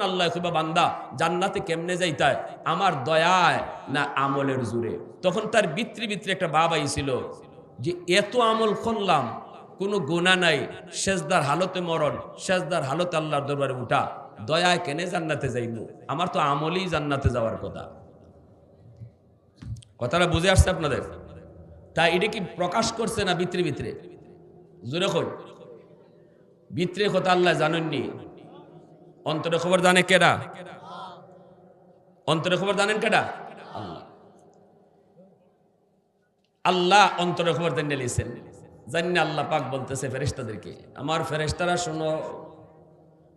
না আল্লাহ বান্দা, জান্নাতে কেমনে যাইতায়? আমার দয়ায় না আমলের জুড়ে তখন তার বিত্রি বিত্রি একটা যে, এত আমল করলাম, কোনো গুণা নাই শেষদার হালতে মরণ শেষদার হালতে আল্লাহর দরবারে উঠা, দয়ায় কেনে জান্নাতে যাইব? আমার তো আমলেই জান্নাতে যাওয়ার কথা। কথাটা বুঝে আসছে আপনাদের? তা এটা কি প্রকাশ করছে না ভিতরে ভিতরে জোরে কই। ভিতরে কথা আল্লাহ জানেননি। অন্তরে খবর জানে কেডা? অন্তরে খবর জানেন কেডা? আল্লাহ। আল্লাহ অন্তরে খবর জেনে লিছেন জানি আল্লাহ পাক বলতেছে ফেরেশতাদেরকে, আমার ফেরেশতারা শোনো,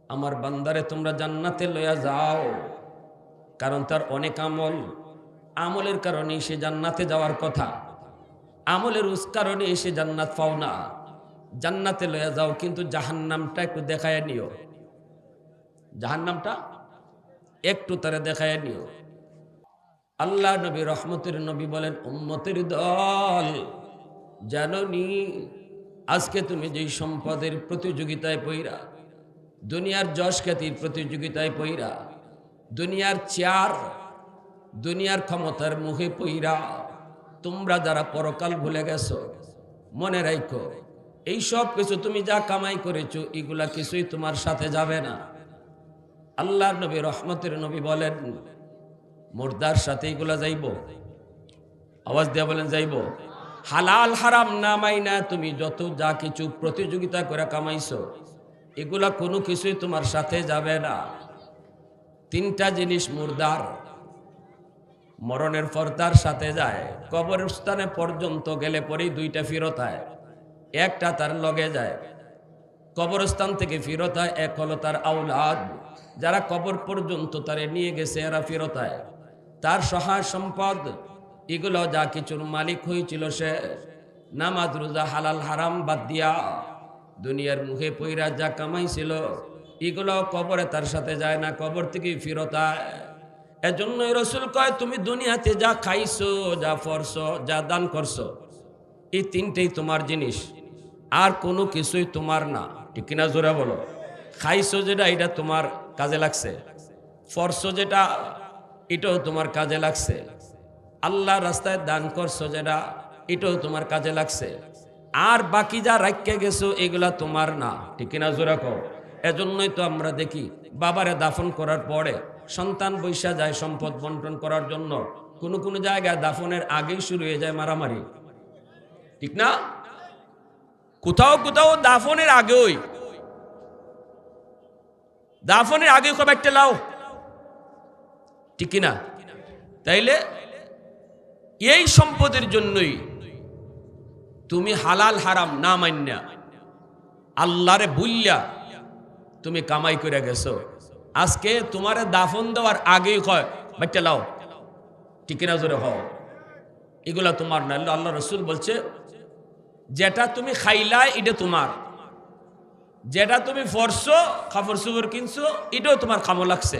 আমার বান্দারে তোমরা জান্নাতে লইয়া যাও, কারণ তার অনেক আমল। আমলের কারণে সে জান্নাতে যাওয়ার কথা। আমলের উস কারণে সে জান্নাত পাও না। জান্নাতে লইয়া যাও, কিন্তু জাহান্নামটা একটু দেখায় নিও। জাহান্নামটা একটু তারা দেখায় নিও। আল্লাহ নবী রহমতের নবী বলেন, উম্মতের দল জাননি আজকে তুমি যেই সম্পদের প্রতিযোগিতায় পইরা, দুনিয়ার যশ খ্যাতির প্রতিযোগিতায় পইরা, দুনিয়ার চেয়ার, দুনিয়ার ক্ষমতার মুখে পইরা, তোমরা যারা পরকাল ভুলে গেছো, মনে রাখো এই সব কিছু তুমি যা কামাই করেছ, এগুলা কিছুই তোমার সাথে যাবে না। আল্লাহ নবী, রহমতের নবী বলেন, মুর্দার সাথে এগুলা যাইব। আওয়াজ দিয়া বলেন, যাইব। হালাল, হারাম না তুমি যত যা কিছু প্রতিযোগিতা করে কামাইছো, এগুলা কোনো কিছুই তোমার সাথে যাবে না। তিনটা জিনিস মুর্দার, মরণের পর তার সাথে যায়। কবরস্থানে পর্যন্ত গেলে পরেই দুইটা ফিরত হয় একটা তার লগে যায়। কবরস্থান থেকে ফিরত হয় এক হলো তার আউলাদ যারা কবর পর্যন্ত তারে নিয়ে গেছে, এরা ফিরত হয় তার সহায় সম্পদ, এগুলো যা কিছুর মালিক হয়েছিল সে। নামাজ, রোজা, হালাল, হারাম বাদ দিয়া দুনিয়ার মুখে পইরা যা কামাইছিল, এগুলো কবরে তার সাথে যায় না, কবর থেকে ফিরত হয় এজন্যই রসুল কয়, তুমি দুনিয়াতে যা খাইছো, যা ফরছো, যা দান করছ, এই তিনটেই তোমার জিনিস। আর কোনো কিছুই তোমার না। ঠিক কিনা জোরে বলো। খাইছো যেটা, এটা তোমার কাজে লাগছে। ফরছো যেটা, এটাও তোমার কাজে লাগছে। আল্লাহ রাস্তায় দান করছ যেটা, এটাও তোমার কাজে লাগছে। আর বাকি যা রাখতে গেছো, এগুলা তোমার না। ঠিক কিনা জোরে কও। এজন্যই তো আমরা দেখি, বাবারে দাফন করার পরে সন্তান বৈশা যায় সম্পদ বন্টন করার জন্য। কোনো কোনো জায়গায় দাফনের আগেই শুরু হয়ে যায় মারামারি। ঠিক না? কোথাও কোথাও দাফনের আগেই। দাফনের আগে একটা লাও। ঠিক কিনা? তাইলে এই সম্পদের জন্যই তুমি হালাল হারাম না মান্যা আল্লাহরে বুল্লা তুমি কামাই করে গেছো। আজকে তোমার দাফন দেওয়ার আগেই কয়, বাচ্চা লাও। ঠিক জোরে হও। এগুলা তোমার না আল্লাহ রসুল বলছে যেটা তুমি খাইলা, এটা তোমার। যেটা তুমি ফরছো খাফর সুবর কিনছো, এটাও তোমার খামো লাগছে।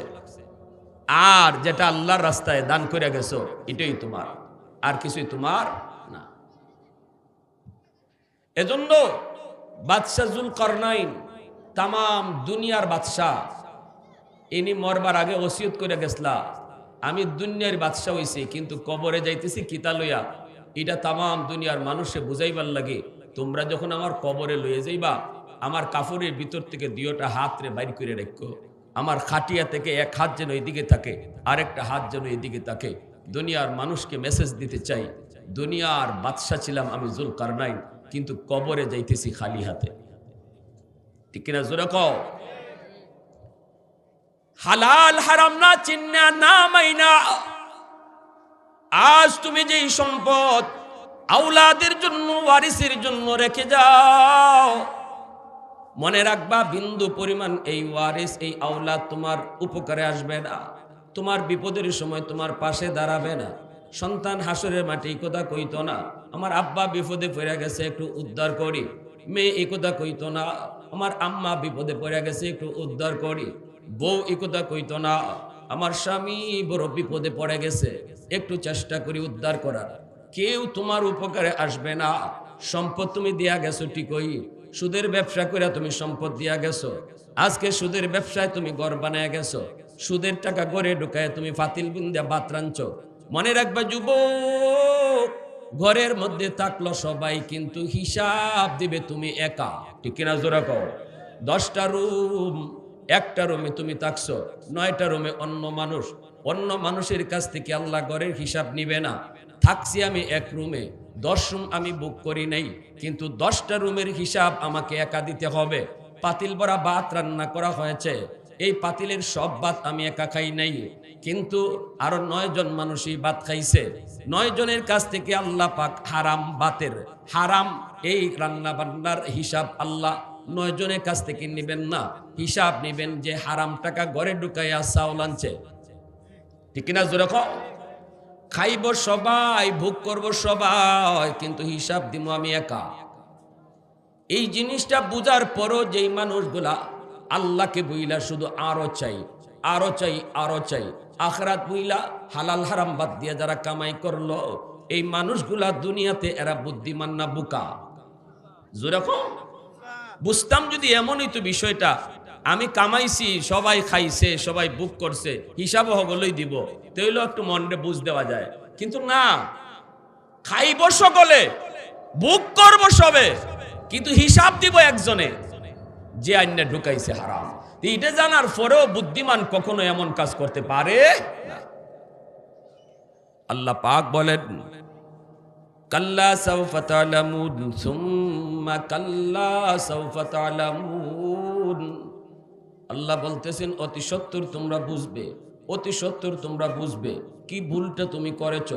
আর যেটা আল্লাহর রাস্তায় দান করে গেছো, এটাই তোমার। আর কিছুই তোমার না। এজন্য বাদশাহ জুল করনাইন তাম দুনিয়ার বাদশাহ, ইনি মরবার আগে ওসিয়ত করে গেছলা, আমি দুনিয়ার বাদশাহ হইছি, কিন্তু কবরে যাইতেছি কিতা লইয়া? এটা তাম দুনিয়ার মানুষে বুঝাইবার লাগে। তোমরা যখন আমার কবরে লয়ে যাইবা, আমার কাপড়ের ভিতর থেকে দুইটা হাত রে বাইর করে রেখো আমার খাটিয়া থেকে এক হাত যেন এদিকে থাকে, আরেকটা হাত যেন এদিকে থাকে। দুনিয়ার মানুষকে মেসেজ দিতে চাই, দুনিয়ার বাদশাহ ছিলাম আমি জুল কারনাইন কিন্তু কবরে যাইতেছি খালি হাতে। ঠিক কিনা জোরে কও? হালাল হারাম না, চিন্না না মাইনা। আজ তুমি যেই সম্পদ আউলাদের জন্য, ওয়ারিসের জন্য রেখে যাও। মনে রাখবা, বিন্দু পরিমাণ এই ওয়ারিস, এই আউলাদ তোমার উপকারে আসবে না। তোমার বিপদের সময় তোমার পাশে দাঁড়াবে না। সন্তান হাসরের মাটি কথা কইতো না। আমার আব্বা বিপদে পড়ে গেছে, একটু উদ্ধার করি। মেয়ে এই কথা কইতো না। আমার আম্মা বিপদে পড়ে গেছে, একটু উদ্ধার করি। বউ এই কথা কইতো না। আমার স্বামী বড় বিপদে পড়ে গেছে। একটু চেষ্টা করি উদ্ধার করার। কেউ তোমার উপকারে আসবে না। সম্পদ তুমি দিয়া গেছো ঠিকই। সুদের ব্যবসা করে তুমি সম্পদ দিয়া গেছো। আজকে সুদের ব্যবসায় তুমি গড় বানায় গেছো। সুদের টাকা গড়ে ঢুকায় তুমি ফাতিল বিন্দা বাত রাঁধছো। মনে রাখবা, যুবক, ঘরের মধ্যে থাকল সবাই, কিন্তু হিসাব দিবে তুমি একা। ঠিক কিনা জোরা কও? দশটা রুম একটা রুমে তুমি থাকছো, নয়টা রুমে অন্য মানুষ। অন্য মানুষের কাছ থেকে আল্লাহ ঘরের হিসাব নিবে না। থাকছি আমি এক রুমে, দশ রুম আমি বুক করি নাই, কিন্তু দশটা রুমের হিসাব আমাকে একা দিতে হবে। পাতিল ভরা ভাত রান্না করা হয়েছে, এই পাতিলের সব ভাত আমি একা খাই নাই। কিন্তু আরও নয় জন মানুষই ভাত খাইছে। নয় জনের কাছ থেকে আল্লাহ পাক হারাম বাতের হারাম এই রান্না বান্নার হিসাব আল্লাহ নয় জনের কাছ থেকে নিবেন না। হিসাব নিবেন যে হারাম টাকা ঘরে ঢুকাইয়া চাউল আনছে। ঠিক কিনা জোরে? খাইব সবাই, ভোগ করব সবাই, কিন্তু হিসাব দিব আমি একা। এই জিনিসটা বুঝার পরও যেই মানুষগুলা আল্লাহকে বইলা শুধু আরও চাই আরও চাই আরও চাই। আখরাত বইলা হালাল হারাম বাদ দিয়ে যারা কামাই করল, এই মানুষগুলা দুনিয়াতে এরা বুদ্ধিমান না বুকা। যেরকম বুঝতাম যদি এমনই তো বিষয়টা, আমি কামাইছি, সবাই খাইছে, সবাই বুক করছে, হিসাব হগলই দিব তাইলে একটু মনে বুঝ দেওয়া যায়। কিন্তু না, খাইব সকলে, বুক করব সবে, কিন্তু হিসাব দিব একজনে, যে আইনে ঢুকাইছে হারাম। এটা জানার পরেও বুদ্ধিমান কখনো এমন কাজ করতে পারে আল্লাহ পাক বলেন কাল্লা সৌফ তালামুন, সুম্মা কাল্লা সৌফ তালামুন। আল্লাহ বলতেছেন, অতি সত্তর তোমরা বুঝবে, অতি সত্তর তোমরা বুঝবে, কি ভুলটা তুমি করেছ,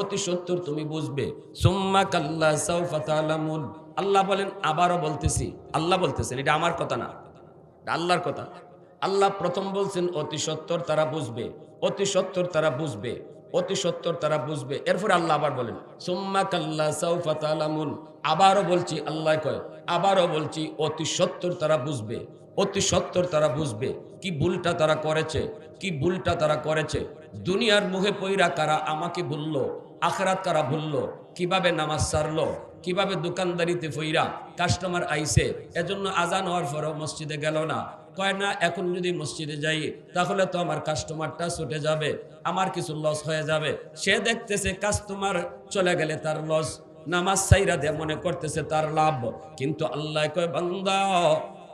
অতি সত্তর তুমি বুঝবে। সুম্মা কাল্লা সৌফ তালামুন। আল্লাহ বলেন, আবারও বলতেছি, আল্লাহ বলতেছেন, এটা আমার কথা না আল্লাহর কথা। আল্লাহ প্রথম বলছেন, অতি সত্তর তারা বুঝবে, অতি সত্তর তারা বুঝবে। অতি সত্তর তারা বুঝবে। এরপরে আল্লাহ আবার বলেন, সুম্মা কাল্লা সৌফা তালামুন। আবারও বলছি, আল্লাহ কয়, আবারও বলছি, অতি সত্তর তারা বুঝবে, অতি সত্তর তারা বুঝবে কি ভুলটা তারা করেছে, কি ভুলটা তারা করেছে। দুনিয়ার মুখে পইরা কারা আমাকে ভুললো, আখরাত কারা ভুললো, কীভাবে নামাজ সারলো, কীভাবে দোকানদারিতে ফইরা কাস্টমার আইছে, এজন্য আজান হওয়ার পরও মসজিদে গেল না। কয় না, এখন যদি মসজিদে যাই, তাহলে তো আমার কাস্টমারটা ছুটে যাবে, আমার কিছু লস হয়ে যাবে। সে দেখতেছে কাস্টমার চলে গেলে তার লস নামাজ সাইরা দিয়ে মনে করতেছে তার লাভ। কিন্তু আল্লাহ কয়, বান্দা,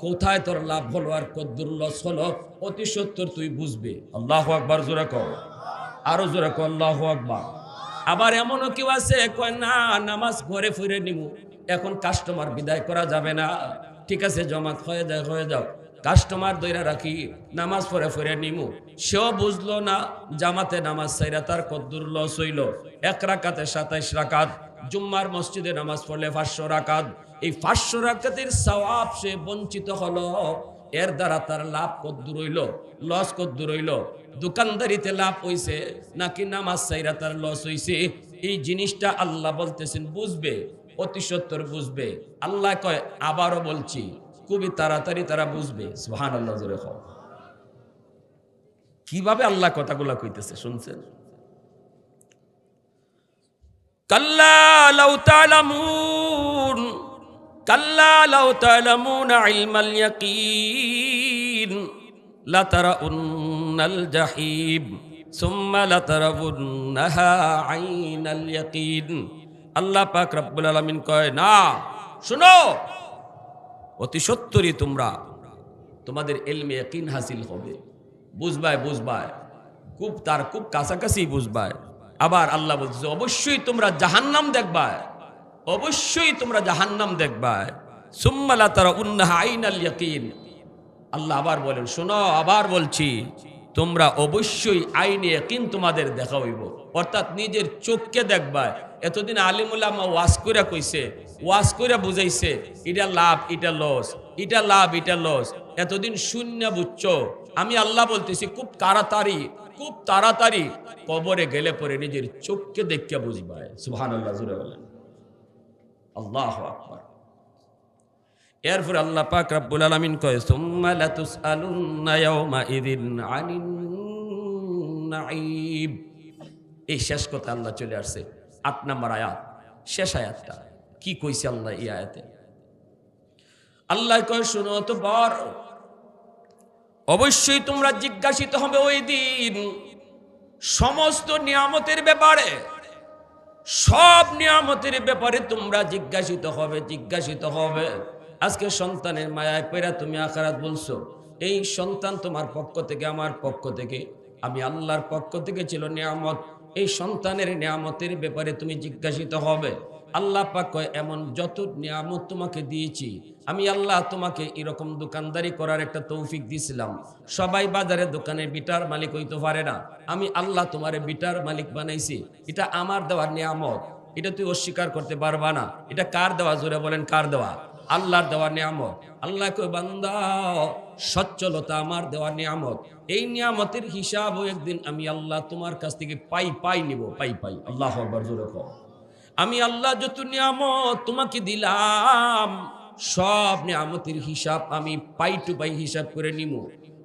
কোথায় তোর লাভ হলো আর কদ্দুর লস হলো? অতি সত্তর তুই বুঝবি। আল্লাহ আকবার, জোরে কর আরও জোরে কর আল্লাহ আকবার। আবার এমনও কেউ আছে, কয়, না, নামাজ ঘরে ফিরে নিব। এখন কাস্টমার বিদায় করা যাবে না। ঠিক আছে, জমাত হয়ে যায় হয়ে যাও কাস্টমার দইরা রাখি, নামাজ পড়ে ফিরে নিমু। সেও বুঝলো না, জামাতে নামাজ সাইরা তার কদ্দুর লস হইল। এক রাকাতে সাতাইশ রাকাত, জুম্মার মসজিদে নামাজ পড়লে পাঁচশো রাকাত। এই পাঁচশো রাকাতের সওয়াব সে বঞ্চিত হলো। এর দ্বারা তার লাভ কদ্দুর হইল, লস কদ্দুর হইল। দোকানদারিতে লাভ হইছে, নাকি নামাজ সাইরা তার লস হইছে? এই জিনিসটা আল্লাহ বলতেছেন, বুঝবে, অতি সত্তর বুঝবে। আল্লাহ কয়, আবারও বলছি খুবই তাড়াতাড়ি তারা বুঝবে সুহান আল্লাহ জোরে কও। কীভাবে আল্লাহ কথাগুলা কইতেছে, শুনছেন জাহিম আল্লাহ পাক রব্বুল আলামিন কয়, না, শুনো অতি সত্তরই তোমরা তোমাদের এলমে কিন হাসিল হবে। বুঝবায় বুঝবায়, খুব তার খুব কাছাকাছি বুঝবায়। আবার আল্লাহ বলতেছে অবশ্যই তোমরা জাহান্নাম দেখবায়, অবশ্যই তোমরা জাহান্নাম দেখবায়। সুম্মালা তারা উন্নাহ আইন আল্লাহ আবার বলেন, শোনো, আবার বলছি তোমরা অবশ্যই আইনে ইয়াকিন তোমাদের দেখা হইব। অর্থাৎ নিজের চোখকে দেখবা। এতদিন আলিমুল্লামা ওয়াজ কইরা কইছে, ওয়াজ কইরা বুঝাইছে, এটা লাভ, এটা লস, এটা লাভ, এটা লস। এতদিন শূন্য বুঝছ। আমি আল্লাহ বলতেছি, খুব তাড়াতাড়ি খুব তাড়াতাড়ি কবরে গেলে পরে নিজের চোখকে দেখকে বুঝবায় সুহান আল্লাহ আল্লাহ আকবার। এরপর আল্লাহ পাক রাব্বুল আলামিন কয়, সুম্মা লাতুসআলুন্না আনিন নাঈব এই শেষ কথা আল্লাহ চলে আসছে। আট নাম্বার আয়াত, শেষ আয়াতটা। কি কইছে আল্লাহ এই আয়াতে? আল্লাহ কয়, শুনো তো বর অবশ্যই তোমরা জিজ্ঞাসিত হবে ওই দিন সমস্ত নিয়ামতের ব্যাপারে। সব নিয়ামতের ব্যাপারে তোমরা জিজ্ঞাসিত হবে জিজ্ঞাসিত হবে। আজকে সন্তানের মায়ায় পেরা তুমি আখারাত বলছো, এই সন্তান তোমার পক্ষ থেকে, আমার পক্ষ থেকে, আমি আল্লাহর পক্ষ থেকে ছিল নিয়ামত। এই সন্তানের নিয়ামতের ব্যাপারে তুমি জিজ্ঞাসিত হবে, আল্লাহ পাক এমন যত নিয়ামত তোমাকে দিয়েছি, আমি আল্লাহ তোমাকে এরকম দোকানদারি করার একটা তৌফিক দিয়েছিলাম সবাই বাজারে দোকানে বিটার মালিক হইতে পারে না। আমি আল্লাহ তোমারে বিটার মালিক বানাইছি। এটা আমার দেওয়ার নিয়ামত। এটা তুই অস্বীকার করতে পারবা না। এটা কার দেওয়া? জোরে বলেন, কার দেওয়া? আল্লাহর দেওয়া নিয়ামত। আল্লাহ কই বান্দা, সচ্ছলতা আমার দেওয়া নিয়ামত। এই নিয়ামতের হিসাবও একদিন আমি আল্লাহ তোমার কাছ থেকে পাই পাই নিব, পাই পাই। আল্লাহ আকবার, জোরে আমি আল্লাহ যত নিয়ামত তোমাকে দিলাম, সব নিয়ামতের হিসাব আমি পাই টু পাই হিসাব করে নিব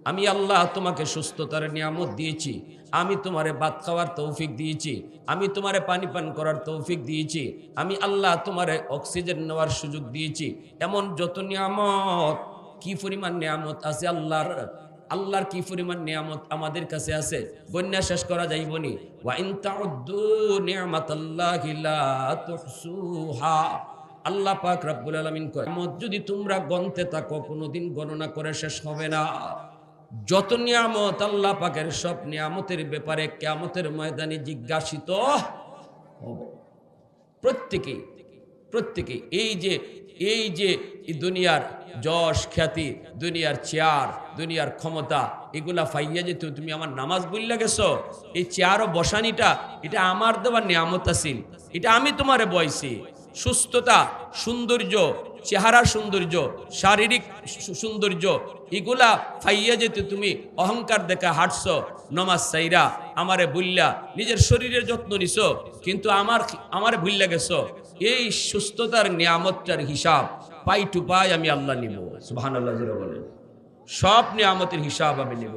আমি আল্লাহ তোমাকে সুস্থতার নিয়ামত দিয়েছি। আমি তোমারে ভাত খাওয়ার তৌফিক দিয়েছি, আমি তোমারে পানি পান করার তৌফিক দিয়েছি, আমি আল্লাহ তোমারে অক্সিজেন নেওয়ার সুযোগ দিয়েছি। এমন যত নিয়ামত, কি পরিমাণ নিয়ামত আছে আল্লাহর আল্লাহর কি পরিমাণ নিয়ামত আমাদের কাছে আছে? বন্যা শেষ করা নিয়ামাতাল্লাহি লা আল্লাহ পাক রব্বুল আলামিন কয় যদি তোমরা গনতে থাকো, কোনোদিন গণনা করে শেষ হবে না। যত নিয়ামত আল্লাহ পাকের সব নিয়ামতের ব্যাপারে কিয়ামতের ময়দানে জিজ্ঞাসিত হব। প্রত্যেকেই প্রত্যেকে এই যে এই যে দুনিয়ার যশ, খ্যাতি, দুনিয়ার চেয়ার, দুনিয়ার ক্ষমতা, এগুলা ফাইয়া যেত তুমি আমার নামাজ বললে গেছো, এই চেয়ার ও বসানিটা, এটা আমার দেওয়ার নিয়ামত আছিল, এটা আমি তোমারে বয়সি সুস্থতা, সৌন্দর্য চেহারার সৌন্দর্য, শারীরিক সৌন্দর্য, এগুলা ফাইয়া যেতে তুমি অহংকার দেখা হাঁটছ, নমাজ সাইরা, আমারে বুল্লা নিজের শরীরের যত্ন নিছ, কিন্তু আমার আমারে ভুল্লা গেছো, এই সুস্থতার নিয়ামতটার হিসাব পাই টু পাই আমি আল্লাহ নিব সুবহান আল্লাহ বলেন। সব নিয়ামতের হিসাব আমি নেব,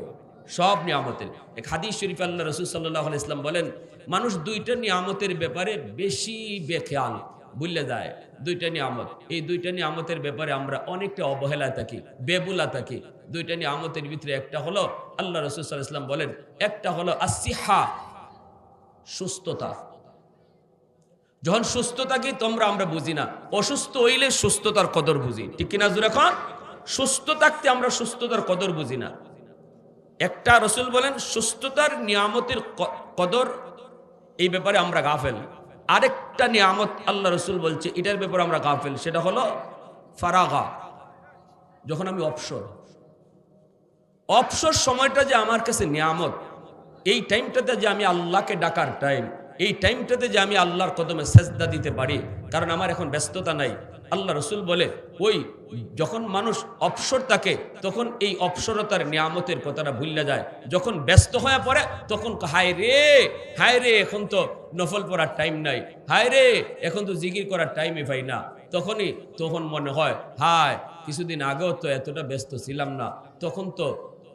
সব নিয়ামতের। এক হাদিস শরীফ আল্লাহ রসুল সাল্লাহ ইসলাম বলেন, মানুষ দুইটা নিয়ামতের ব্যাপারে বেশি বেখেয়াল। বুঝলে যায়, দুইটা নিয়ামত। এই দুইটা নিয়ামতের ব্যাপারে আমরা অনেকটা অবহেলা থাকি, বেবুলা থাকি। দুইটা নিয়ামতের ভিতরে একটা হলো, আল্লাহ রসুল ইসলাম বলেন, একটা হলো আসিহা সুস্থতা। যখন সুস্থ থাকি তোমরা আমরা বুঝি না, অসুস্থ হইলে সুস্থতার কদর বুঝি। ঠিক কিনা জুড়ে এখন সুস্থ থাকতে আমরা সুস্থতার কদর বুঝি না। একটা রসুল বলেন, সুস্থতার নিয়ামতের কদর, এই ব্যাপারে আমরা গাফেল। আরেকটা নিয়ামত আল্লাহ রসুল বলছে, এটার ব্যাপারে আমরা গাফেল। সেটা হলো ফারাগা, যখন আমি অবসর। অবসর সময়টা যে আমার কাছে নিয়ামত, এই টাইমটাতে যে আমি আল্লাহকে ডাকার টাইম এই টাইমটাতে যে আমি আল্লাহর কদমে সেজদা দিতে পারি কারণ আমার এখন ব্যস্ততা নাই। আল্লাহ রসুল বলে, ওই যখন মানুষ অবসর থাকে, তখন এই অবসরতার নিয়ামতের কথাটা ভুললে যায়। যখন ব্যস্ত হয়ে পড়ে, তখন হায় রে হায় রে, এখন তো নফল পড়ার টাইম নাই। হায় রে, এখন তো জিকির করার টাইমই পাই না। তখনই, তখন মনে হয়, হায়, কিছুদিন আগেও তো এতটা ব্যস্ত ছিলাম না। তখন তো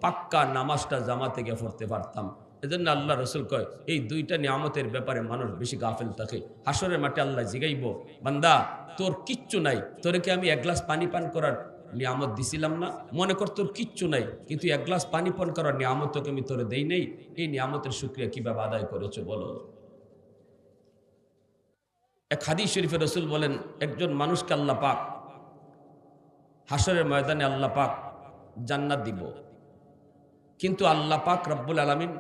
পাক্কা নামাজটা জামা থেকে পড়তে পারতাম। এজন্য আল্লাহ রসুল কয়, এই দুইটা নিয়ামতের ব্যাপারে মানুষ বেশি গাফেল থাকে। হাসরের মাঠে আল্লাহ জিগাইব, বান্দা, তোর কিচ্ছু নাই। তোরে কি আমি এক গ্লাস পানি পান করার নিয়ামত দিছিলাম না? মনে কর তোর কিচ্ছু নাই, কিন্তু এক গ্লাস পানি পান করার নিয়ামত তোকে আমি তোরে দেই নেই। এই নিয়ামতের শুক্রিয়া কীভাবে আদায় করেছ বলো? এক হাদিস শরীফে রসুল বলেন, একজন মানুষকে আল্লাহ পাক হাসরের ময়দানে আল্লাহ পাক জান্নাত দিব। কিন্তু আল্লাহ পাক রব্বুল আলমিন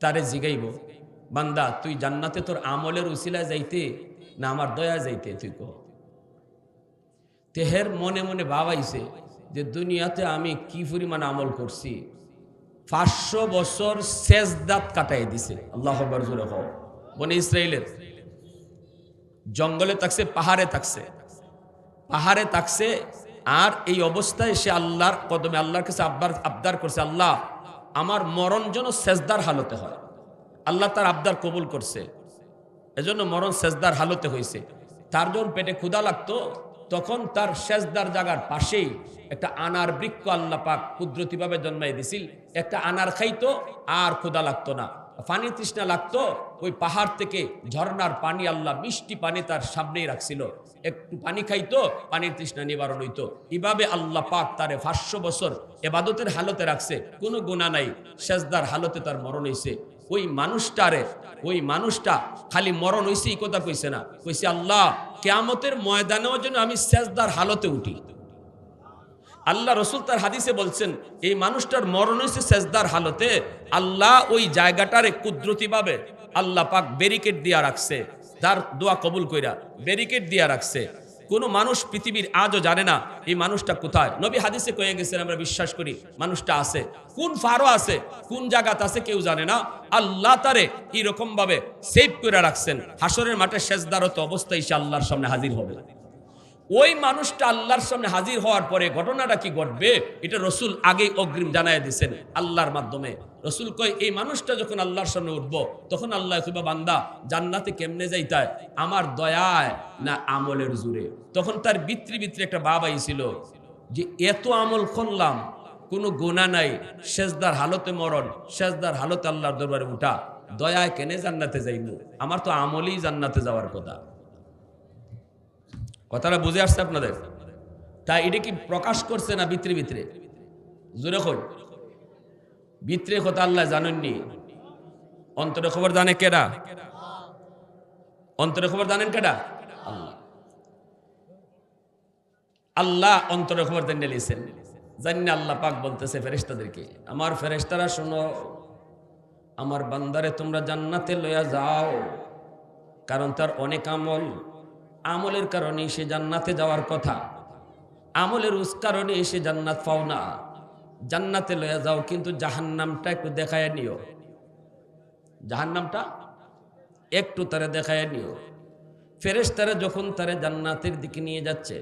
তারে জিগাইব, বান্দা, তুই জান্নাতে তোর আমলের উসিলায় যাইতে না আমার দয়া যাইতে, তুই কহ তেহের মনে মনে ভাবাইছে যে দুনিয়াতে আমি কি পরিমাণ আমল করছি। পাঁচশো বছর শেষ দাঁত কাটাই দিছে, আল্লাহ বনে ইসরায়েলের জঙ্গলে থাকছে, পাহাড়ে থাকছে। পাহাড়ে থাকছে আর এই অবস্থায় সে আল্লাহর কদমে আল্লাহর কাছে আব্বার আবদার করছে, আল্লাহ আমার মরণ যেন সেজদার হালতে হয়। আল্লাহ তার আবদার কবুল করছে। এজন্য মরণ সেজদার হালতে হয়েছে। তার যখন পেটে ক্ষুদা লাগতো, তখন তার সেজদার জাগার পাশেই একটা আনার বৃক্ষ আল্লাহ পাক কুদরতিভাবে জন্মাই দিছিল। একটা আনার খাইতো, আর ক্ষুদা লাগতো না। পানি তৃষ্ণা লাগতো, ওই পাহাড় থেকে ঝর্ণার পানি আল্লাহ মিষ্টি পানি তার সামনেই রাখছিল। একটু পানি খাইতো, পানির তৃষ্ণা নিবারণ হইতো। এভাবে আল্লাহ পাক তারে পাঁচশো বছর এবাদতের হালতে রাখছে, কোনো গুণা নাই, সেজদার হালতে তার মরণ হইছে। ওই মানুষটারে, ওই মানুষটা খালি মরণ হইছে, এই কথা কইছে না। কইছে, আল্লাহ, কেয়ামতের ময়দানেও যেন আমি সেজদার হালতে উঠি। আল্লাহ রসুল তার হাদিসে বলছেন, এই মানুষটার মরণ হয়েছে সেজদার হালতে। আল্লাহ ওই জায়গাটারে কুদরতি ভাবে আল্লাহ পাক ব্যারিকেড দিয়া রাখছে। তার দোয়া কবুল কইরা ব্যারিকেড দিয়া রাখছে। কোন মানুষ পৃথিবীর আজও জানে না, এই মানুষটা কোথায়? নবী হাদিসে কয়ে গেছেন, আমরা বিশ্বাস করি মানুষটা আছে। কোন ফারো আছে, কোন জায়গাতে আছে কেউ জানে না। আল্লাহ তারে এরকম ভাবে সেভ করে রাখছেন। হাসরের মাঠে সেজদারত অবস্থায় সে আল্লাহর সামনে হাজির হবে। ওই মানুষটা আল্লাহর সামনে হাজির হওয়ার পরে ঘটনাটা কি ঘটবে? এটা রসুল আগেই অগ্রিম জানাই দিয়েছেন আল্লাহর মাধ্যমে। রসুল কয়, এই মানুষটা যখন আল্লাহর সামনে উঠবো, তখন আল্লাহ খুবা বান্দা, জান্নাতে কেমনে যাইতায়? আমার দয়ায় না আমলের জুড়ে তখন তার বিত্রি বিত্রি একটা বাবাই ছিল যে, এত আমল করলাম, কোনো গোনা নাই। সেজদার হালতে মরণ, সেজদার হালতে আল্লাহর দরবারে উঠা। দয়ায় কেনে জান্নাতে যাইব আমার তো আমলেই জান্নাতে যাওয়ার কথা। কথাটা বুঝে আসছে আপনাদের? তা এটা কি প্রকাশ করছে না ভিতরে ভিতরে? জোরে কই। ভিতরে কথা আল্লাহ জানেননি। অন্তরে খবর জানে কেডা? অন্তরে খবর জানেন কেডা? আল্লাহ। আল্লাহ অন্তরে খবর জানিয়ে লিয়েছেন জানি আল্লাহ পাক বলতেছে ফেরেস্তাদেরকে আমার ফেরেস্তারা শোনো, আমার বান্দারে তোমরা জান্নাতে লইয়া যাও, কারণ তার অনেক আমল আমলের কারণে সে জান্নাতে যাওয়ার কথা। আমলের উস কারণে সে জান্নাত পাও না। জান্নাতে লইয়া যাও, কিন্তু জাহান্নামটা একটু দেখায় নিও। জাহান্নামটা একটু তারা দেখায় নিও। ফেরেস তারা যখন তারা জান্নাতের দিকে নিয়ে যাচ্ছে,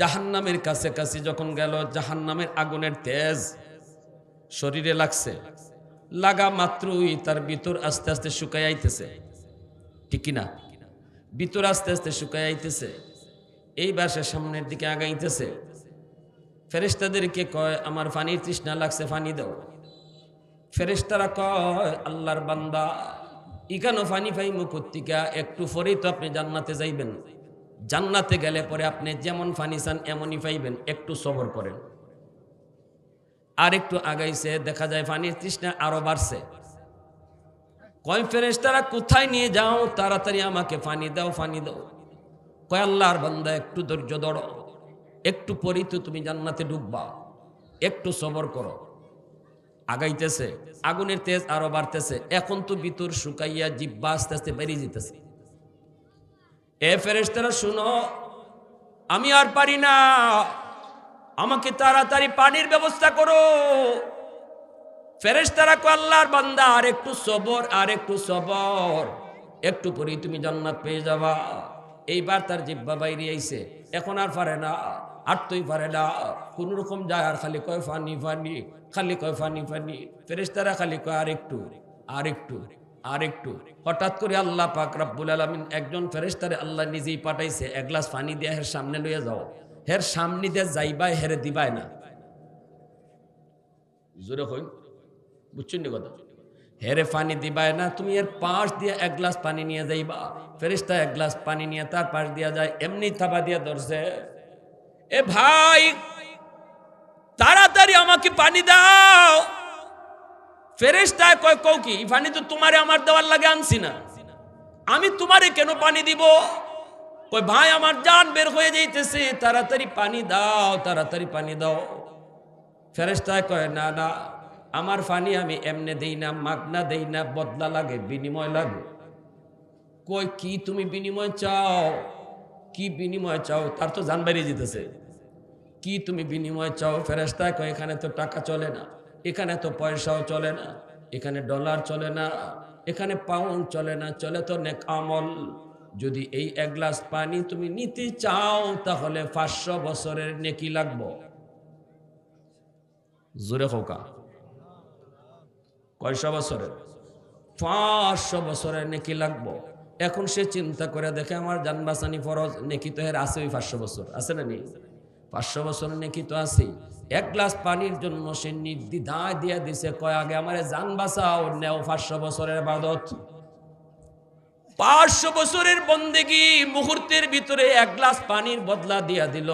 জাহান্নামের কাছে কাছে যখন গেল, জাহান্নামের আগুনের তেজ শরীরে লাগছে। লাগা মাত্রই তার ভিতর আস্তে আস্তে শুকাই আইতেছে। ঠিক কিনা? ভিতর আস্তে আস্তে শুকাই আইতেছে। এই বাসের সামনের দিকে আগাইতেছে। ফেরেস্তাদেরকে কয়, আমার পানির তৃষ্ণা লাগছে পানি দাও। ফেরেস্তারা কয়, আল্লাহর বান্দা ইকানো ফানি ফাই মুকুত্তিকা একটু পরেই তো আপনি জান্নাতে যাইবেন। জান্নাতে গেলে পরে আপনি যেমন ফানি চান, এমনই পাইবেন একটু সবর করেন। আর একটু আগাইছে, দেখা যায় ফানির তৃষ্ণা আরও বাড়ছে। কয় ফেরেস্তারা কোথায় নিয়ে যাও? তাড়াতাড়ি আমাকে ফানি দাও ফানি দাও। কয়, আল্লাহর বান্দা, একটু ধৈর্য ধরো। একটু পরেই তো তুমি জান্নাতে ডুববা। একটু সবর করো। আগাইতেছে। আগুনের তেজ আরও বাড়তেছে। এখন তো ভিতর শুকাইয়া জিব্বা আস্তে আস্তে বেরিয়ে যেতেছে এ ফেরেস্তারা শুনো, আমি আর পারি না। আমাকে তাড়াতাড়ি পানির ব্যবস্থা করো। ফেরেস্তারা কো আল্লাহর বান্দা, আর একটু সবর, আর একটু সবর। একটু পরেই তুমি জান্নাত পেয়ে যাবা। এইবার তার জিব্বা বাইরে আইছে। এখন আর পারে না আর তুই পারে না। কোন রকম যায় আর খালি কয়, ফানি ফানি, খালি কয়, ফানি ফানি। ফেরেস্তারা খালি কয়, আর একটু আর একটু আর একটু। হঠাৎ করে আল্লাহ পাক রব্বুল আলমিন একজন ফেরেস্তারে আল্লাহ নিজেই পাঠাইছে, এক গ্লাস পানি দিয়ে হের সামনে লইয়া যাও। হের সামনে দিয়ে যাইবাই, হেরে দিবাই না। জোরে হইন বুঝছেন কথা? হেরে পানি দিবাই না, তুমি এর পাশ দিয়ে এক গ্লাস পানি নিয়ে যাইবা। ফেরিস্তা এক গ্লাস পানি নিয়ে তার পাশ দিয়া যায়, এমনি থাবা দিয়া ধরছে। এ ভাই, তাড়াতাড়ি আমাকে পানি দাও। ফেরেস্তায় কয় কৌ কি পানি তো তোমারে আমার দেওয়ার লাগে আনছি না। আমি তোমারে কেন পানি দিব? কই ভাই, আমার জান বের হয়ে যাইতেছে, তাড়াতাড়ি পানি দাও, তাড়াতাড়ি পানি দাও। ফেরেস্তায় কয়, না না আমার পানি আমি এমনে দেই না, মাগনা দেই না, বদলা লাগে, বিনিময় লাগে। কই, কি তুমি বিনিময় চাও? কি বিনিময় চাও? তার তো জান বেরিয়ে যেতেছে। কি তুমি বিনিময় চাও? ফেরেস্তায় কয়, এখানে তো টাকা চলে না, এখানে তো পয়সাও চলে না, এখানে ডলার চলে না, এখানে পাউন্ড চলে না, চলে তো নেক আমল। যদি এই এক গ্লাস পানি তুমি নিতে চাও, তাহলে পাঁচশো বছরের নেকি লাগবো। জোরে হোকা কয়শো বছরের পাঁচশো বছরের নেকি লাগবো। এখন সে চিন্তা করে দেখে আমার জানবাসানি ফরজ, নেকি তো হের আছে ওই পাঁচশো বছর। আছে না নেই? পাঁচশো বছর নেকি তো আছে এক গ্লাস পানির জন্য সে নির্দিদায় দিয়ে দিছে, কয়, আগে আমারে জান বাঁচাও নেও পাঁচশো বছরের বাদত পাঁচশো বছরের বন্দেগি মুহূর্তের ভিতরে এক গ্লাস পানির বদলা দিয়া দিল।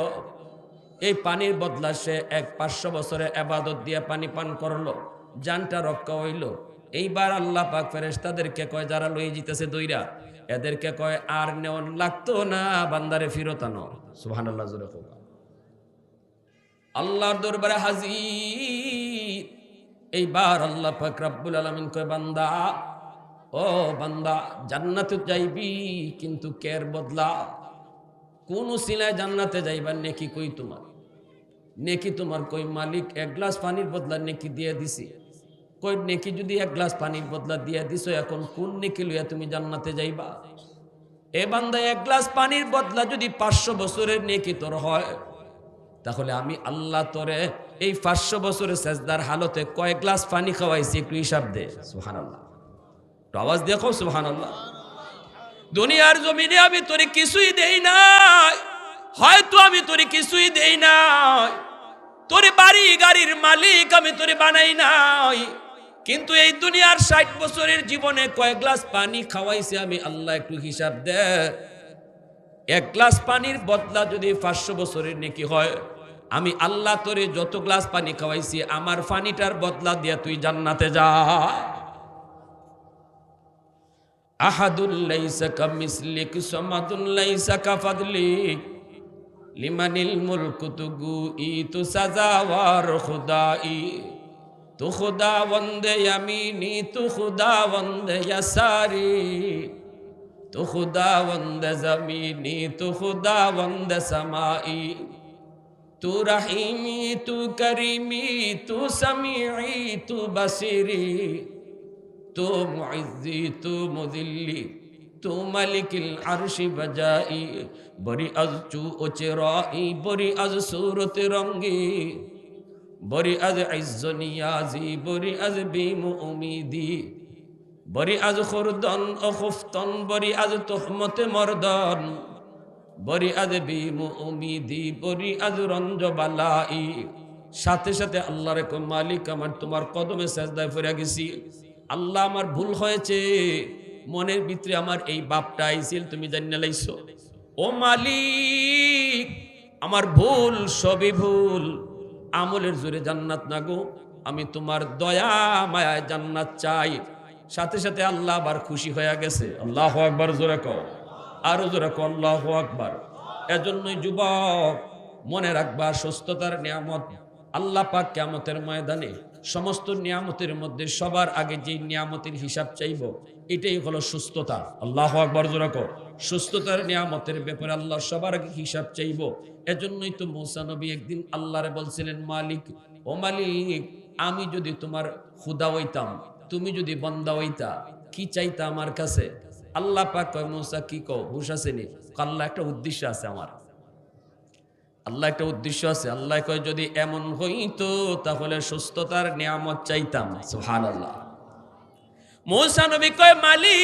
এই পানির বদলা সে এক পাঁচশো বছরের আবাদত দিয়ে পানি পান করল। জানটা রক্ষা হইল। এইবার আল্লাহ পাক ফেরেশতাদেরকে কয়, যারা লই জিতেছে দইরা, এদেরকে কয়, আর নেওয়ান লাগতো না, বান্দারে ফিরত আনো। সুবহানাল্লাহ, জোরে হোক আল্লাহর দরবারে হাজির। এইবার আল্লাহ পাক রব্বুল আলামিন কয়, বান্দা, ও বান্দা, জান্নাতে যাইবি, কিন্তু কের বদলা? কোন সিলায় জান্নাতে যাইবার নেকি কই তোমার? নেকি তোমার কই মালিক? এক গ্লাস পানির বদলা নেকি দিয়ে দিছি। কই, নেকি যদি এক গ্লাস পানির বদলা দিয়া দিছ, এখন কোন নেকি লইয়া তুমি জান্নাতে যাইবা? এ বান্দা, এক গ্লাস পানির বদলা যদি পাঁচশো বছরের নেকি তোর হয়, তাহলে আমি আল্লাহ তোরে এই পাঁচশো বছরের সেজদার হালতে কয়েক গ্লাস পানি খাওয়াইছি একটু হিসাব দে। সুহান আল্লাহ আওয়াজ দেখো সুহান আল্লাহ দুনিয়ার জমিনে আমি তোরে কিছুই দেই নাই, হয়তো আমি তোরে কিছুই দেই নাই, তোরে বাড়ি গাড়ির মালিক আমি তোরে বানাই নাই। কিন্তু এই দুনিয়ার ষাট বছরের জীবনে কয়েক গ্লাস পানি খাওয়াইছি আমি, আল্লাহ একটু হিসাব দে। এক গ্লাস পানির বদলা যদি পাঁচশো বছরের নেকি হয়, আমি আল্লাহ তোরে যত গ্লাস পানি খাওয়াইছি, আমার পানিটার বদলা দিয়ে তুই জান্নাতে যা। কাফাদলিক লিমানিল ই তু খুদা বন্দে ইয়ামিনি, তু খুদা বন্দে সারি তু খুদা বন্দে জমিনি, তু খুদা বন্দে সমাই তু রাহিমি, তু করিমি, তু সামিই তু বসিরি তু মুইজি তু মুদিল্লি তু মালিক আরশি বজাই বরি আজ চু ওচে রি বরি আজ সুরত রঙ্গি। বরি আজ আইজনিয়াজি বরি আজ বিম উমিদি। বরি আজ খুরদন ও খুফতন বরি আজ তোহমতে মর্দন। বরি আজ বিম উমিদি বরি আজ রঞ্জবালাই সাথে সাথে আল্লাহ রেখো মালিক আমার তোমার কদমে সাজদায় ফিরে গেছি। আল্লাহ আমার ভুল হয়েছে, মনের ভিতরে আমার এই বাপটা আইছিল, তুমি জানিয়ে লাইছো। ও মালিক, আমার ভুল, সবই ভুল। আমলের জোরে জান্নাত না গো, আমি তোমার দয়া, মায়ায় জান্নাত চাই। সাথে সাথে আল্লাহ আবার খুশি হয়ে গেছে। আল্লাহ একবার জোরে কও। আরও জোরে কো আল্লাহ আকবার। এজন্যই যুবক, মনে রাখবা, সুস্থতার নিয়ামত আল্লাহ পাক কেমতের ময়দানে সমস্ত নিয়ামতের মধ্যে সবার আগে যে নিয়ামতের হিসাব চাইব, এটাই হলো সুস্থতা। আল্লাহ আকবর জোরাকো সুস্থতার নিয়ামতের ব্যাপারে আল্লাহ সবার আগে হিসাব চাইব। এজন্যই তো মৌসা নবী একদিন আল্লাহরে বলছিলেন, মালিক, ও মালিক, আমি যদি তোমার খুদা হইতাম, তুমি যদি বন্দা হইতা, কি চাইতা আমার কাছে? আল্লাহ পাক কয়, মৌসা, কি কও? হুশ আসেনি আল্লাহ, একটা উদ্দেশ্য আছে আমার। আল্লাহ একটা উদ্দেশ্য আছে, আল্লাহ কয়, যদি এমন হইতো, তাহলে সুস্থতার নিয়ামত চাইতাম সুহান আল্লাহ মৌসা নবী কয়, মালিক,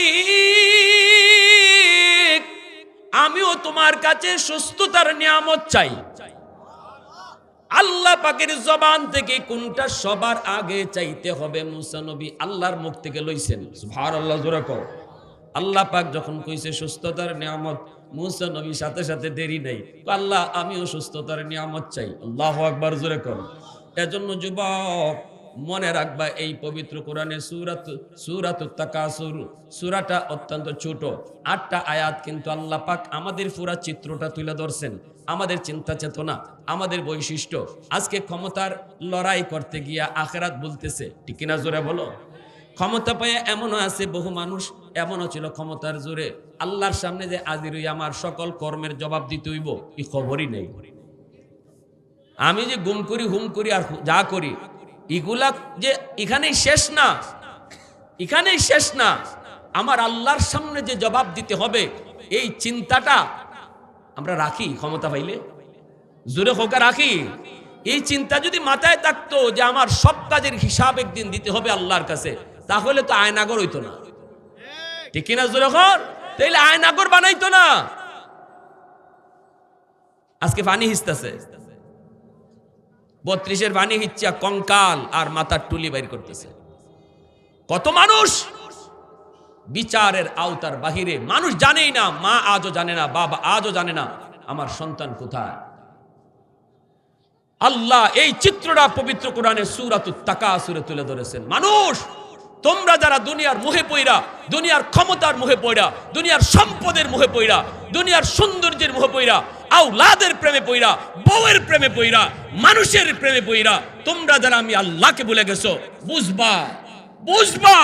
আমিও তোমার কাছে সুস্থতার নিয়ামত চাই। আল্লাহ পাকের জবান থেকে কোনটা সবার আগে চাইতে হবে, মুসা নবী আল্লাহর মুখ থেকে লইছেন। সুভার আল্লাহ জোরে কও। আল্লাহ পাক যখন কইছে, সুস্থতার নিয়ামত মুসা নবী সাথে সাথে দেরি নেই। আল্লাহ, আমিও সুস্থতার নিয়ামত চাই। আল্লাহ আকবার, জোরে কর। এজন্য যুবক, মনে রাখবা, এই পবিত্র কোরআনে সুরাত সুরাত তাকাসুর, সুরাটা অত্যন্ত ছোট। আটটা আয়াত কিন্তু আল্লাহ পাক আমাদের পুরা চিত্রটা তুলে ধরছেন। আমাদের চিন্তা চেতনা, আমাদের বৈশিষ্ট্য। আজকে ক্ষমতার লড়াই করতে গিয়া আখেরাত বলতেছে। ঠিক কিনা জোরে বলো? ক্ষমতা পেয়ে এমনও আছে, বহু মানুষ এমনও ছিল ক্ষমতার জোরে। আল্লাহর সামনে যে আজির আমার সকল কর্মের জবাব দিতে হইব, এই খবরই নেই। আমি যে গুম করি, হুম করি আর যা করি, এগুলা যে এখানেই শেষ না, এখানেই শেষ না, আমার আল্লাহর সামনে যে জবাব দিতে হবে, এই চিন্তাটা আমরা রাখি ক্ষমতা পাইলে। জোরে হোকা রাখি। এই চিন্তা যদি মাথায় থাকতো যে আমার সব কাজের হিসাব একদিন দিতে হবে আল্লাহর কাছে তাহলে তো আয়নাগর হইতো না। ঠিক কিনা জোরে তাইলে আয়নাগর বানাইতো না। আজকে পানি হিসতেছে। বত্রিশের বাণী হিচ্ছা কঙ্কাল আর মাথার টুলি বাইর করতেছে। কত মানুষ? বিচারের আওতার বাহিরে। মানুষ জানেই না, মা আজও জানে না, বাবা আজও জানে না, আমার সন্তান কোথায়। আল্লাহ এই চিত্রটা পবিত্র কোরআনে সুরাত তাকা সুরে তুলে ধরেছেন। মানুষ তোমরা যারা দুনিয়ার মুহে পইরা, দুনিয়ার ক্ষমতার মুহে পইরা, দুনিয়ার সম্পদের মুহে পইরা, দুনিয়ার সৌন্দর্যের মুহে পইরা আউলাদের প্রেমে পইরা, বউয়ের প্রেমে পইরা, মানুষের প্রেমে পইরা, তোমরা যারা আমি আল্লাহকে বলে গেছো, বুঝবা বুঝবা,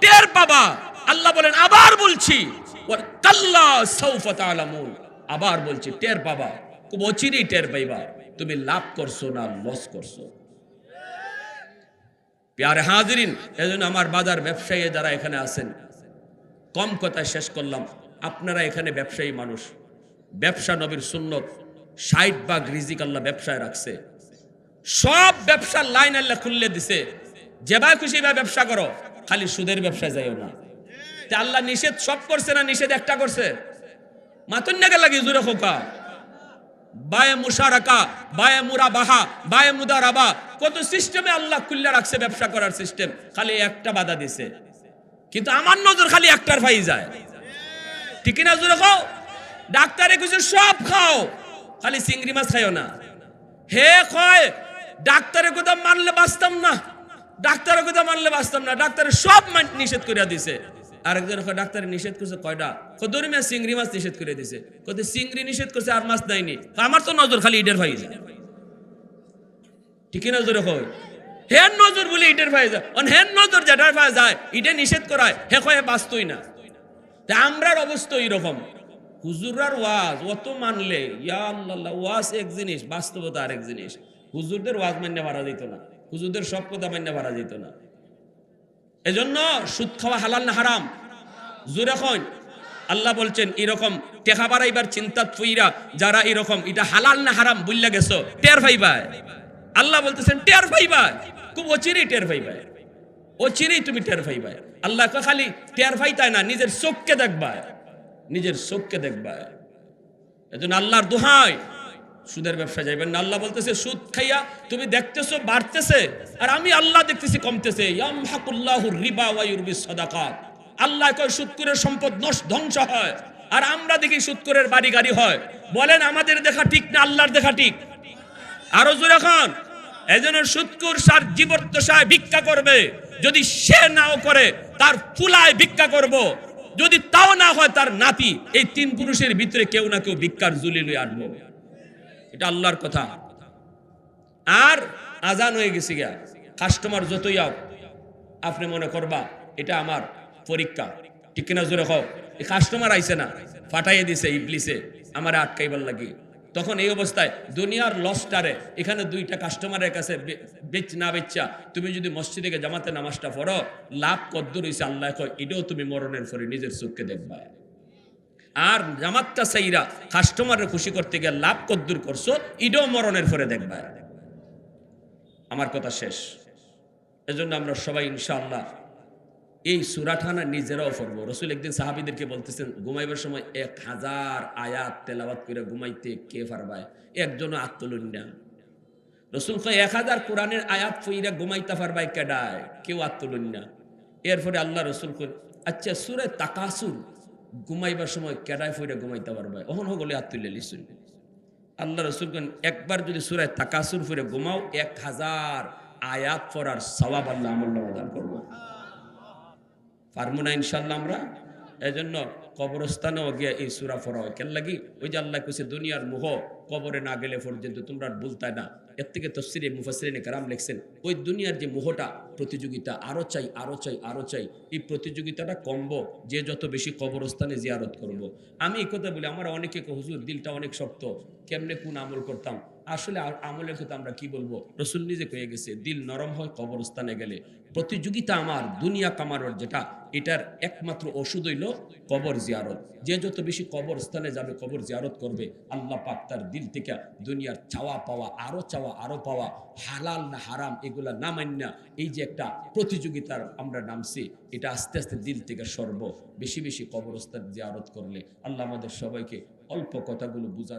টের পাবা। আল্লাহ বলেন, আবার বলছি কাল্লা সাউফা তাআলামুন। আবার বলছি, টের পাবা। খুব অচিরেই টের পাইবা। তুমি লাভ করছ না, লস করছ। প্যারে হাজিরিন, এজন্য আমার বাজার ব্যবসায়ী যারা এখানে আছেন, কম কথায় শেষ করলাম, আপনারা এখানে ব্যবসায়ী মানুষ। ব্যবসা নবীর সুন্নত, ষাট ভাগ রিজিক আল্লাহ ব্যবসায় রাখছে। সব ব্যবসার লাইন আল্লাহ খুললে দিছে। যেভাবে খুশি ভাবে ব্যবসা করো, খালি সুদের ব্যবসায় যাইও না। তা আল্লাহ নিষেধ সব করছে না, নিষেধ একটা করছে? মাতুন নাগে লাগে, জুড়ে খোকা। বায়ে মুশারাকা, বায়ে মুরাবাহা, বায়ে মুদারাবা। কত সিস্টেমে আল্লাহ খুল্লা রাখছে ব্যবসা করার সিস্টেম খালি একটা বাধা দিছে। কিন্তু আমার নজর খালি একটার ফাই যায়। ঠিক না জোরে খাও ডাক্তারে কিছু সব খাও। খালি চিংড়ি মাছ খাইও না। হে কয়, ডাক্তারের কথা মানলে বাঁচতাম না। ডাক্তারের কথা মানলে বাঁচতাম না। ডাক্তারের সব নিষেধ করে দিছে। আরেকজন কয়, ডাক্তারে নিষেধ করছে কয়টা? কদরি মাছ, চিংড়ি মাছ নিষেধ করে দিছে। কত চিংড়ি নিষেধ করছে, আর মাছ দেয়নি। আমার তো নজর খালি ইডের ভাই যায় ঠিক না, জোরে কয়? হেন নজর বলে ইটের ভাই যায় অন হেন নজর যেটার ভাই যায়, ইটে নিষেধ করায়, হে কয়ে বাঁচতই না। তা আমরার অবস্থা এইরকম হুজুরার ওয়াজ, অত মানলে, ইয়া ওয়াজ এক জিনিস, বাস্তবতা আরেক জিনিস। হুজুরদের ওয়াজ মান্য মারা যেত না। হুজুরদের সব কথা মান্য মারা যেত না। এজন্য সুদ খাওয়া হালাল না হারাম? জোরে এখন আল্লাহ বলছেন, এরকম টেকা বাড়াইবার চিন্তা ফুইরা যারা এরকম, এটা হালাল না হারাম বুঝলা গেছো, টের ভাইবাই আল্লাহ বলতেছেন, টের ভাইবাই খুব অচিরেই টের ভাইবাই অচিরেই তুমি টের ভাইবাই আল্লাহ খালি টের ভাই তাই না, নিজের চোখকে দেখবা নিজের চোখকে দেখবা এজন্য আল্লাহর দোহাই। সুদের ব্যবসা যাইবেন না। আল্লাহ বলতেছে, সুদ খাইয়া তুমি দেখতেছো বাড়তেছে, আর আমি আল্লাহ দেখতেছি কমতেছে। রিবা আল্লাহ কয়, সুদকুরের সম্পদ নষ্ট ধ্বংস হয়, আর আমরা দেখি সুদকুরের বাড়ি গাড়ি হয়। বলেন, আমাদের দেখা ঠিক না, আল্লাহর দেখা ঠিক? আরও জোরে খান এজন্য সুদকুর সার জীবদ্দশায় ভিক্ষা করবে। যদি সে নাও করে, তার ফুলায় ভিক্ষা করব। যদি তাও না হয়, তার নাতি, এই তিন পুরুষের ভিতরে কেউ না কেউ ভিক্ষার জুলি লই আনব এটা আল্লাহর কথা। আর আজান হয়ে গেছে গিয়া কাস্টমার যতই আও, আপনি মনে করবা এটা আমার পরীক্ষা। ঠিক কিনা জোরে হোক এই কাস্টমার আইছে না, ফাটাইয়ে দিছে ইবলিসে, আমার আটকাইবার লাগি। তখন এই অবস্থায় দুনিয়ার লসটারে, এখানে দুইটা কাস্টমারের কাছে বেচ, না বেচা, তুমি যদি মসজিদে জামাতে নামাজটা পড়ো, লাভ কদ্দুর হইছে, আল্লাহ কয়, এটাও তুমি মরণের পরে নিজের চোখকে দেখবা। আর জামাতটা সাইরা কাস্টমারের খুশি করতে গিয়ে লাভ কদ্দুর করছ ইডও মরণের পরে দেখবা। আমার কথা শেষ। এজন্য আমরা সবাই ইনশাআল্লাহ এই সুরাঠানা নিজেরাও পড়ব। রসুল একদিন সাহাবিদেরকে বলতেছেন, ঘুমাইবার সময় এক হাজার আয়াত তেলাওয়াত করে ঘুমাইতে কে পারবায়? একজনও আত্মলুন না রসুল কয়, এক হাজার কোরআনের আয়াত ফইরা ঘুমাইতে পারবায় কেডায়? কেউ আত্মলুন না এরপরে আল্লাহ রসুল কই আচ্ছা সুরে তাকাসুর ঘুমাইবার সময় কেডায় ফইরা ঘুমাইতে পারবে? অহন হগলে তুলে লিসুন আল্লাহ রসুল একবার যদি সুরায় তাকাসুর ফিরে ঘুমাও, এক হাজার আয়াত পড়ার সবাব আল্লাহ আমল্লা দান করব। পারব না ইনশাল্লাহ আমরা? এই জন্য কবরস্থানেও গিয়ে এই সুরা ফরা কেন লাগি? ওই যে আল্লাহ কইছে, দুনিয়ার মোহ কবরে না গেলে পর্যন্ত তোমরা আর বলতাই না। এর থেকে তফসিরে মুফাসরিনে কারাম লেখছেন, ওই দুনিয়ার যে মোহটা, প্রতিযোগিতা আরও চাই, আরও চাই আরও চাই, এই প্রতিযোগিতাটা কমব, যে যত বেশি কবরস্থানে জিয়ারত করব। আমি এই কথা বলি, আমার অনেকে হুজুর, দিলটা অনেক শক্ত, কেমনে কোন আমল করতাম? আসলে আমলের কথা আমরা কি বলব? রসুল নিজে কয়ে গেছে, দিল নরম হয়, কবরস্থানে গেলে। প্রতিযোগিতা আমার, দুনিয়া কামানোর যেটা, এটার একমাত্র ওষুধ হইল কবর জিয়ারত। যে যত বেশি কবর স্থানে যাবে, কবর জিয়ারত করবে, আল্লাহ পাক তার দিল থেকে দুনিয়ার চাওয়া পাওয়া, আরও চাওয়া, আরও পাওয়া, হালাল না হারাম, এগুলা না মান্যা এই যে একটা প্রতিযোগিতার আমরা নামছি, এটা আস্তে আস্তে দিল থেকে সর্ব। বেশি বেশি কবরস্থান জিয়ারত করলে আল্লাহ আমাদের সবাইকে অল্প কথাগুলো বুঝার